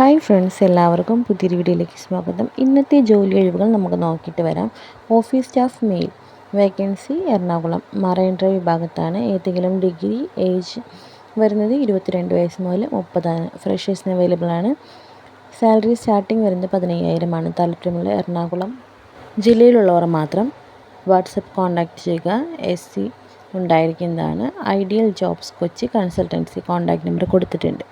Hi friends എല്ലാവർക്കും പുതിയൊരു വീഡിയോയിലേക്ക് സ്വാഗതം. ഇന്നത്തെ ജോലി ഒഴിവുകൾ നമുക്ക് നോക്കിയിട്ട് വരാം. Office staff male vacancy Ernakulam. Marine drive വിഭാഗത്താണ് ഏതെങ്കിലും ഡിഗ്രി ഏജ് വരുന്നത് ഇരുപത്തിരണ്ട് വയസ്സ് മുതൽ മുപ്പതാണ്. ഫ്രഷേഴ്സിന് അവൈലബിൾ ആണ്. സാലറി സ്റ്റാർട്ടിങ് വരുന്നത് പതിനയ്യായിരമാണ് താല്പര്യമുള്ള എറണാകുളം ജില്ലയിലുള്ളവർ മാത്രം വാട്സപ്പ് കോൺടാക്റ്റ് ചെയ്യുക. എസ് സി ഉണ്ടായിരിക്കുന്നതാണ്. Ideal jobs Kochi consultancy contact number കൊടുത്തിട്ടുണ്ട്.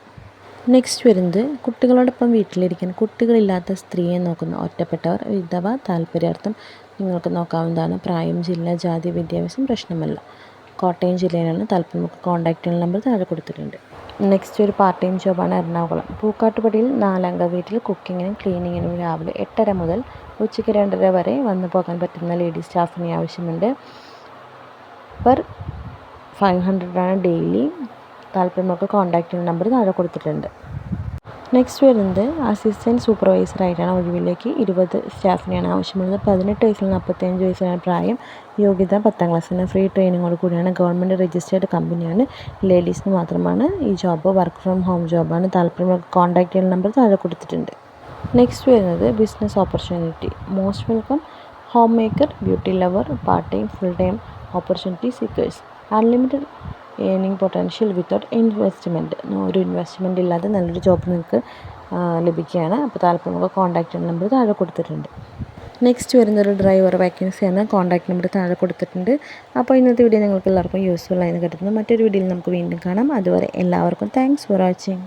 നെക്സ്റ്റ് വരുന്നത് കുട്ടികളോടൊപ്പം വീട്ടിലിരിക്കാൻ കുട്ടികളില്ലാത്ത സ്ത്രീയെ നോക്കുന്ന ഒറ്റപ്പെട്ടവർ വിധവ താല്പര്യാർത്ഥം നിങ്ങൾക്ക് നോക്കാവുന്നതാണ്. പ്രായം ജില്ല ജാതി വിദ്യാഭ്യാസം പ്രശ്നമല്ല. കോട്ടയം ജില്ലയിലാണ് താല്പര്യം കോൺടാക്റ്റ് നമ്പർ താഴെ കൊടുത്തിട്ടുണ്ട്. നെക്സ്റ്റ് ഒരു പാർട്ട് ടൈം ജോബാണ് എറണാകുളം. പൂക്കാട്ടുപടിയിൽ നാലംഗ വീട്ടിൽ കുക്കിങ്ങിനും ക്ലീനിങ്ങിനും രാവിലെ എട്ടര മുതൽ ഉച്ചയ്ക്ക് രണ്ടര വരെ വന്നു പോകാൻ പറ്റുന്ന ലേഡീസ് സ്റ്റാഫിനെ ആവശ്യമുണ്ട്. പെർ ഫൈവ് ഹൺഡ്രഡാണ് ഡെയിലി താല്പര്യമൊക്കെ കോൺടാക്റ്റ് നമ്പർ താഴെ കൊടുത്തിട്ടുണ്ട്. നെക്സ്റ്റ് വരുന്നത് അസിസ്റ്റന്റ് സൂപ്പർവൈസറായിട്ടാണ് ഒഴിവിലേക്ക് ഇരുപത് സ്റ്റാഫിനെയാണ് ആവശ്യമുള്ളത്. പതിനെട്ട് വയസ്സിൽ നാൽപ്പത്തഞ്ച് വയസ്സിലാണ് പ്രായം. യോഗ്യത പത്താം ക്ലാസ്സിന് ഫ്രീ ട്രെയിനിങ്ങോട് കൂടിയാണ്. ഗവൺമെന്റ് രജിസ്റ്റേർഡ് കമ്പനിയാണ് ലേഡീസിന് മാത്രമാണ് ഈ ജോബ് വർക്ക് ഫ്രം ഹോം ജോബാണ് താല്പര്യമുള്ള കോൺടാക്ട് ചെയ്യുന്ന നമ്പർ താഴെ കൊടുത്തിട്ടുണ്ട്. നെക്സ്റ്റ് വരുന്നത് business opportunity most welcome home maker beauty lover part time full time opportunity seekers unlimited earning potential without investment ഒരു ഇൻവെസ്റ്റ്മെന്റ് ഇല്ലാതെ നല്ലൊരു ജോബ് നിങ്ങൾക്ക് ലഭിക്കുകയാണ്. അപ്പോൾ താല്പര്യം കോൺടാക്റ്റ് നമ്പർ താഴെ കൊടുത്തിട്ടുണ്ട്. നെക്സ്റ്റ് വരുന്നൊരു ഡ്രൈവർ വേക്കൻസിയാണ് കോൺടാക്ട് നമ്പർ താഴെ കൊടുത്തിട്ടുണ്ട്. അപ്പോൾ ഇന്നത്തെ വീഡിയോ നിങ്ങൾക്ക് എല്ലാവർക്കും യൂസ്ഫുൾ ആയെന്ന് കരുതുന്നു. മറ്റൊരു വീഡിയോയിൽ നമുക്ക് വീണ്ടും കാണാം. അതുവരെ എല്ലാവർക്കും താങ്ക്സ് ഫോർ വാച്ചിങ്